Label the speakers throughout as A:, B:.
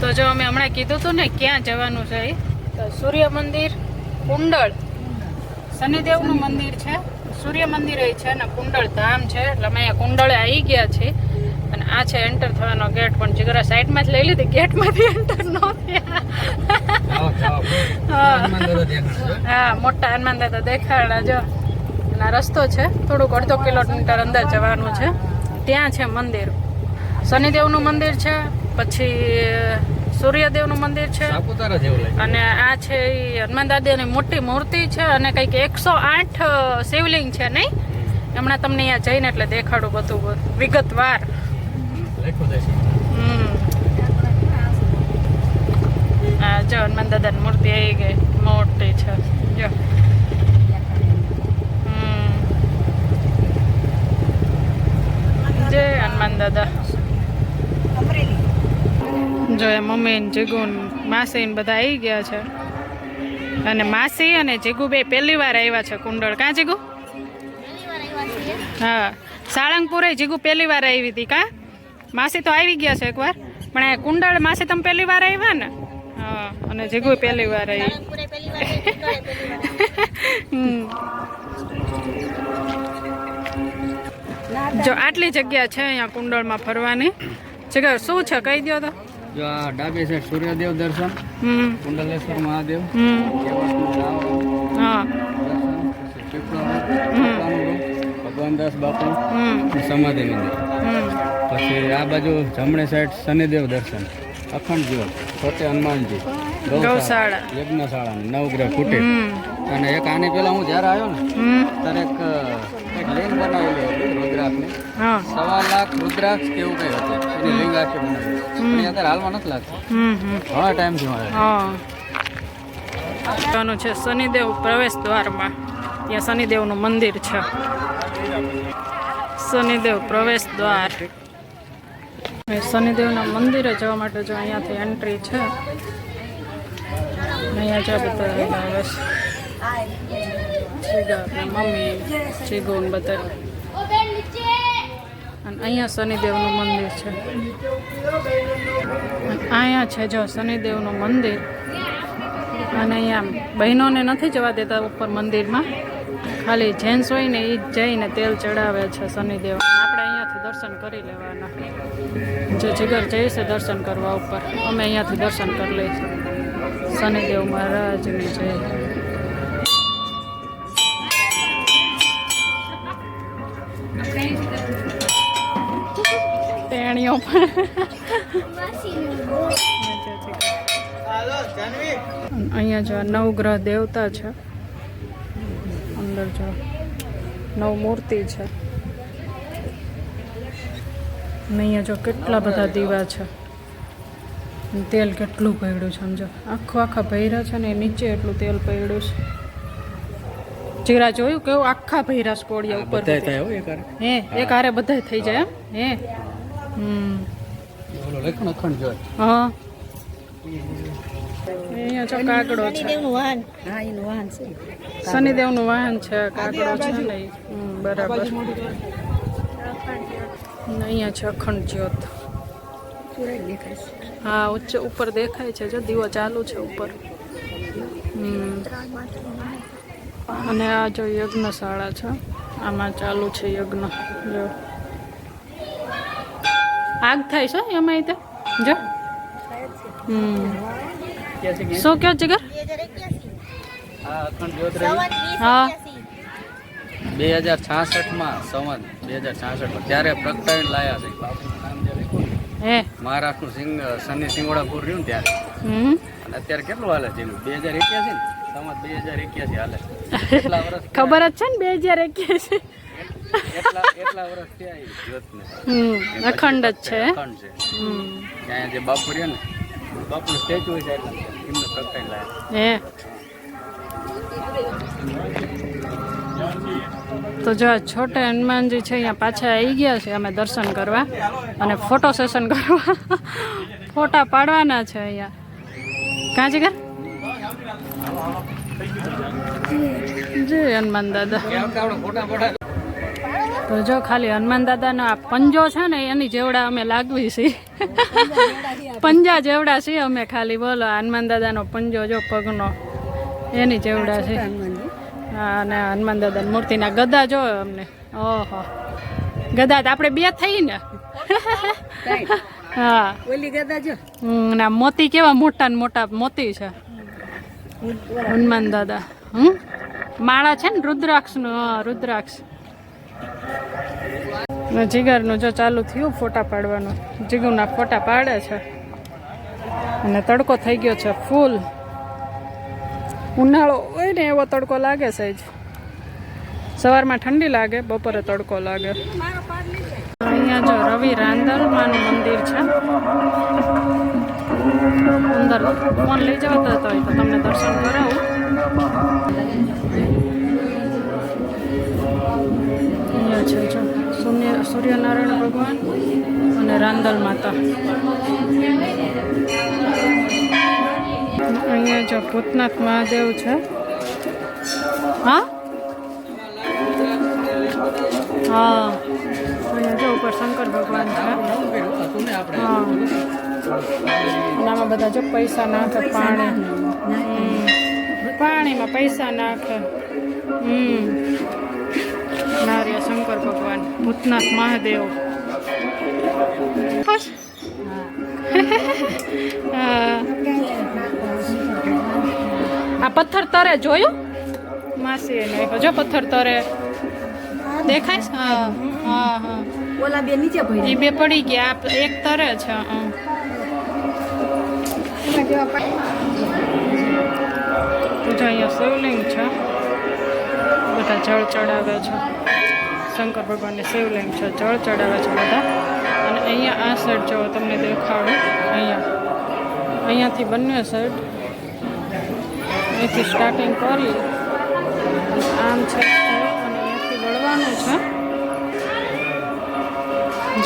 A: તો જો અમે હમણાં કીધું હતું ને ક્યાં જવાનું છે તો સૂર્ય મંદિર કુંડળ. શનિદેવનું મંદિર છે. સૂર્ય મંદિર એ છે ને કુંડળ ધામ છે. એટલે અમે અહીંયા કુંડળે આવી ગયા છે અને આ છે એન્ટર થવાનો ગેટ પણ જીગરા સાઈડમાં જ લઈ લીધી. ગેટમાંથી એન્ટર ન થયા. હા. હા. મોટા હનુમાન દાદા દેખાડા જો. અને આ રસ્તો છે. થોડુંક અડધો કિલોમીટર અંદર જવાનું છે. ત્યાં છે મંદિર. શનિદેવનું મંદિર છે. પછી સૂર્યદેવનું મંદિર છે.
B: સાપુતારા જેવું લાગે
A: અને આ છે એ હનુમાન દાદાની મોટી મૂર્તિ છે અને કંઈક એકસો આઠ શિવલિંગ છે નહીં? હમણાં તમને અહીંયા જઈને એટલે દેખાડું બધું વિગતવાર. હમ. આ જો હનુમાન દાદાની મૂર્તિ આવી ગઈ. મોટી છે. જો. હમ. જય હનુમાન દાદા જો એ મમ્મી જીગુન જીગુ માસી ને બધા આવી ગયા છે. અને માસી અને જીગુ બે પહેલી વાર આવ્યા છે કુંડળ. કાં જીગુ? હા. સાળંગપુરે જીગુ પહેલી વાર આવી હતી કા? માસી તો આવી ગયા છે એકવાર. પણ આ કુંડળ માસી તમે પહેલી વાર આવ્યા ને? હા અને જીગુ પહેલી વાર આવી જો આટલી જગ્યા છે અહીંયા કુંડળમાં ફરવાની. જગ્યા શું છે? કહી દો તો.
B: જો આ ડાબી સાઈડ સૂર્યદેવ દર્શન કુંડલેશ્વર મહાદેવ
A: હા.
B: ભગવાન દાસ બાપુ સમાધિ મંદિર. પછી આ બાજુ જમણે સાઈડ શનિદેવ દર્શન અખંડ જ્યોત પોતે હનુમાનજી
A: ગૌશાળા.
B: યજ્ઞશાળા નવગ્રહ કુટીર. અને એક આની પેલા હું જ્યારે આવ્યો ને ત્યારે એક લિંગ બનાવેલી રુદ્રાક્ષની.
A: હા.
B: સવા લાખ રુદ્રાક્ષ કેવું કઈ હતું? એની લિંગ આખી બનાવી. પણ અત્યારે હાલમાં નથી લાગતું.
A: હમ હમ.
B: ઘણા ટાઈમથી મળે
A: છે શનિદેવ પ્રવેશ દ્વારમાં. ત્યાં શનિદેવનું મંદિર છે. શનિદેવ પ્રવેશ દ્વાર. શનિદેવના મંદિરે જવા માટે જો અહીંયાથી એન્ટ્રી છે. અહીંયા જો બધા મમ્મી જીગુ બધા અને અહીંયા શનિદેવનું મંદિર છે. અહીંયા છે જો શનિદેવનું મંદિર. અને અહીંયા બહેનોને નથી જવા દેતા ઉપર મંદિરમાં. ખાલી જેન્ટ્સ હોય ને એ જઈને તેલ ચડાવે છે શનિદેવ. આપણે અહીંયાથી દર્શન કરી લેવાના. જે જીગર જઈશે દર્શન કરવા ઉપર. અમે અહીંયાથી દર્શન કરી લઈશું. શનિદેવ મહારાજની જય. તેણીઓ પણ અહીંયા જો નવગ્રહ દેવતા છે. અંદર જો નવ મૂર્તિ છે. અને અહીંયા જો કેટલા બધા દીવા છે. અને તેલ કેટલું પડ્યું છે સમજો. આખો આખા ભૈરા છે ને એ નીચે એટલું તેલ પડ્યું છે. જીરા જોયું કેવું આખા ભૈરા છે કોળિયા ઉપર
B: બધાય થાય હો એકારે.
A: હે એક હારે બધાય થઈ જાય એમ? હે? હમ
B: ઓલો લખ્યું અખંડ જ્યોત
A: હા. અહીંયા જો કાગડો છે. શનિદેવનું વાહન. છે. કાગડો છે ને હમ, બરાબર. અહીંયા છે અખંડ જ્યોત. હા ઉચ્ચ ઉપર દેખાય છે જો દીવો ચાલુ છે ઉપર. હમ. અને આ જો યજ્ઞશાળા છે આમાં ચાલુ છે યજ્ઞ. જો. આગ થાય છે એમાં તે? જો. શું કયો જીગર? હા.
B: બે હજાર છાસઠમાં સંવત બે હજાર છાસઠમાં. ત્યારે પ્રગટાવીને લાયા છે.
A: હે.
B: મહારાષ્ટ્રનું સિંગ શનિ સિંગોડાપુર રહ્યું ત્યારે. અને અત્યારે કેટલું હાલે છે બે હજાર એક્યાસી ને? સંવત બે હજાર એક્યાસી હાલે
A: ખબર જ છે ને બે હજાર એક્યાસી.
B: એટલા એટલા વર્ષ થયા જ્યોતને
A: હમ અખંડ જ છે.
B: અખંડ છે. ત્યાં જે બાપુ રહ્યા ને બાપુનું સ્ટેચ્યુ છે એટલે એમને પ્રગટાવીને લાયા.
A: હે. તો જો છોટે હનુમાનજી છે અહીંયા પાછા આવી ગયા છે અમે દર્શન કરવા અને ફોટો સેશન કરવા. ફોટા પાડવાના છે અહીંયા. કાં છે જય હનુમાન દાદા. તો જો ખાલી હનુમાન દાદાનો આ પંજો છે ને એની જેવડા અમે લાગવી છીએ. પંજા જેવડા છીએ અમે ખાલી બોલો હનુમાન દાદાનો પંજો જો પગનો એની જેવડા છે. હા અને હનુમાન દાદાની મૂર્તિના ગદા જો અમને. ઓહો. ગદા તો આપણે બે થઈ ને. હા.
C: ઓલી ગદા જો.
A: ના મોતી કેવા મોટા ને મોટા મોતી છે. હનુમાન દાદા. હમ? માળા છે ને રુદ્રાક્ષ. ને જીગરનું જો ચાલુ થયું, ફોટા પાડવાનું. જીગુના ફોટા પાડે છે. અને તડકો થઈ ગયો છે ફૂલ. ઉનાળો હોય ને એવો તડકો લાગે છે જ. સવારમાં ઠંડી લાગે, બપોરે તડકો લાગે. અહીંયા જો રવિ રાંદલમાનું મંદિર છે. અંદર ફોન લઈ જવા તો તમને દર્શન કરાવું. અહીંયા છે જો સૂર્ય સૂર્યનારાયણ ભગવાન અને રાંદલ માતા. અહીંયા જો ભૂતનાથ મહાદેવ છે. હા? હા. અહીંયા જો ઉપર શંકર ભગવાન છે. હા. આમાં બધા જો પૈસા નાખે, પાણી. પાણીમાં પૈસા નાખે. હમ. નારિયા શંકર ભગવાન ભૂતનાથ મહાદેવ. આ પથ્થર તરે જોયું? માસી એને જો પથ્થર તરે. દેખાય? હા હા હા.
C: ઓલા બે નીચે
A: એ બે પડી ગયા. એક તરે છે. તો અહીંયા શિવલિંગ છે. બધા જળ ચડાવે છે. શંકર ભગવાનની શિવલિંગ છે, જળ ચડાવે છે બધા. અને અહીંયા આ સાઈડ જો તમને દેખાડું, અહીંયા. અહીંયાથી બંને સાઈડ અહીંથી સ્ટાર્ટિંગ કરી આમ છે અને અહીંયાથી વળવાનું છે.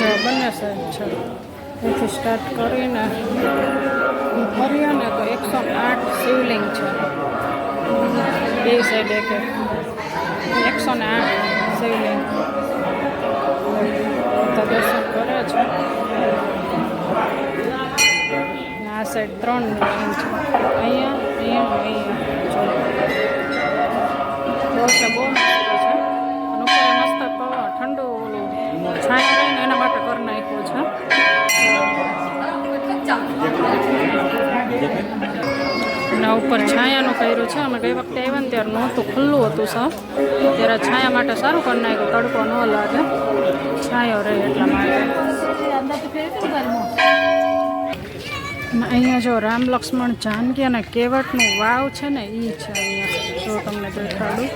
A: જો બંને સાઈડ છે. અહીંથી સ્ટાર્ટ કરીને ફરીએ ને તો એકસો આઠ શિવલિંગ છે. બે સાઈડ એક એક. એકસો ને આઠ શિવલિંગ બધા દર્શન કરે છે આ સાઈડ ત્રણ લિંગ છે અહીંયા અહીંયા અહીંયા જો બહુ છે અને ઉપર મસ્ત ઠંડુ ઓલું છાંય એના માટે કરી નાખ્યું છે અને ઉપર છાયાનું કર્યું છે. અમે ગઈ વખતે આવ્યા ને ત્યારે નહોતું, ખુલ્લું હતું સર ત્યારે છાયા માટે સારું કરી નાખ્યું, તડકો ન લાગે. છાયો રહે એટલા માટે. અહીંયા જો રામ લક્ષ્મણ જાનકી અને કેવટનું વાવ છે ને એ છે અહીંયા. જો તમને દેખાડું.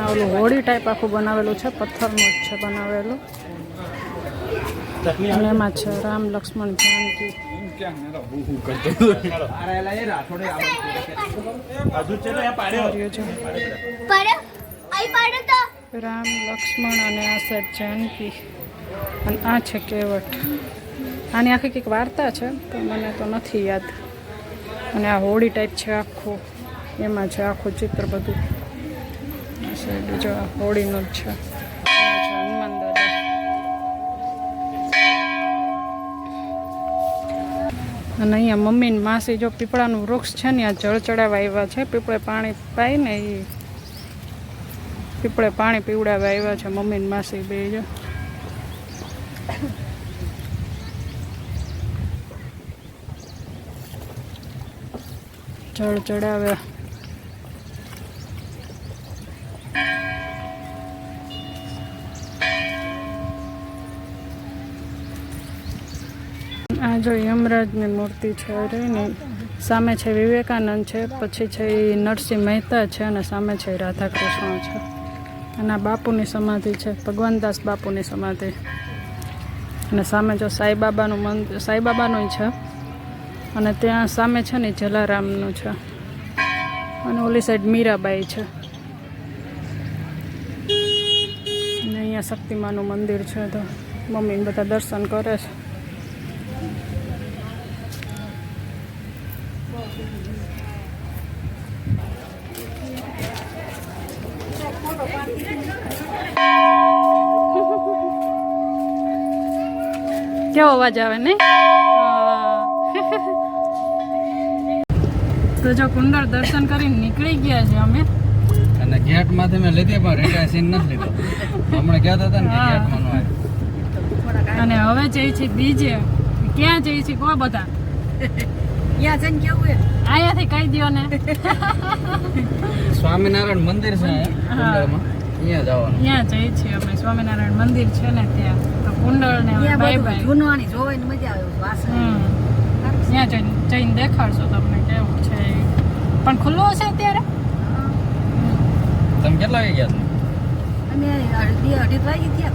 A: આ ઓલું હોળી ટાઈપ આખું બનાવેલું છે, પથ્થરનું જ છે બનાવેલું. અને એમાં છે રામ લક્ષ્મણ જાનકી. રામ લક્ષ્મણ અને આ સર જાનકી. અને આ છે કેવટ. આની આખી કંઈક વાર્તા છે તો મને તો નથી યાદ. અને આ હોળી ટાઈપ છે આખું. એમાં છે આખું ચિત્ર બધું. બીજો આ હોળીનું જ છે આ છે હનુમાન દાદા અને અહીંયા મમ્મી માસી જો પીપળાનું વૃક્ષ છે ને, આ જળ ચડાવવા આવ્યા છે. પીપળે પાણી પાય ને એ પીપળે પાણી પીવડાવવા આવ્યા છે મમ્મી ને માસી બે જો. જળ ચડાવે. આ જો યમરાજની મૂર્તિ છે રહીને સામે છે વિવેકાનંદ છે, પછી છે એ નરસિંહ મહેતા છે અને સામે છે રાધાકૃષ્ણ છે. અને બાપુની સમાધિ છે, ભગવાનદાસ બાપુની સમાધિ. અને સામે જો સાંઈબાબાનું મંદિર સાંઈબાબાનું છે. અને ત્યાં સામે છે ને જલારામનું છે. અને ઓલી સાઈડ મીરાબાઈ છે. અને અહીંયા શક્તિમાનું મંદિર છે તો મમ્મી બધા દર્શન કરે છે. કેવો અવાજ આવે નહીં? તો જો કુંડળ દર્શન કરીને નીકળી ગયા છે અમે.
B: અને ગેટમાંથી મેં લીધી પણ રેટા સીન નથી લીધો. હમણાં ગયા હતા ને ગેટ આવે
A: અને હવે જઈ છે બીજે. ક્યાં જઈ છે કો બધા
C: ત્યાં જઈને કેવું હે
A: આયાથી કહી દ્યો ને.
B: સ્વામિનારાયણ મંદિર છે કુંડળમાં. અહીંયા જવાનું.
A: ત્યાં જઈ છીએ અમે. સ્વામિનારાયણ મંદિર છે ને ત્યાં. તો કુંડળ ને બાય બાય
C: જૂનવાણી જોવાની મજા આવે વાસણ.
A: ત્યાં જઈને જઈને દેખાડશો તમને કેવું છે પણ ખુલ્લું હશે અત્યારે?
B: તમે કેટલા વાગે ગયા
C: અને અઢી અઢી વાગી ગયા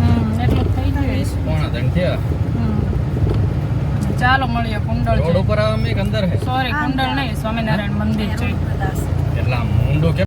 A: હમ એટલું થઈ ગયું.
B: પોણા ત્રણ થયા.
A: હમ. ચાલો મળીએ કુંડળ
B: રોડ ઉપર આવે અમે અંદર હે.
A: સોરી કુંડળ નહીં સ્વામિનારાયણ મંદિર છે
B: એટલે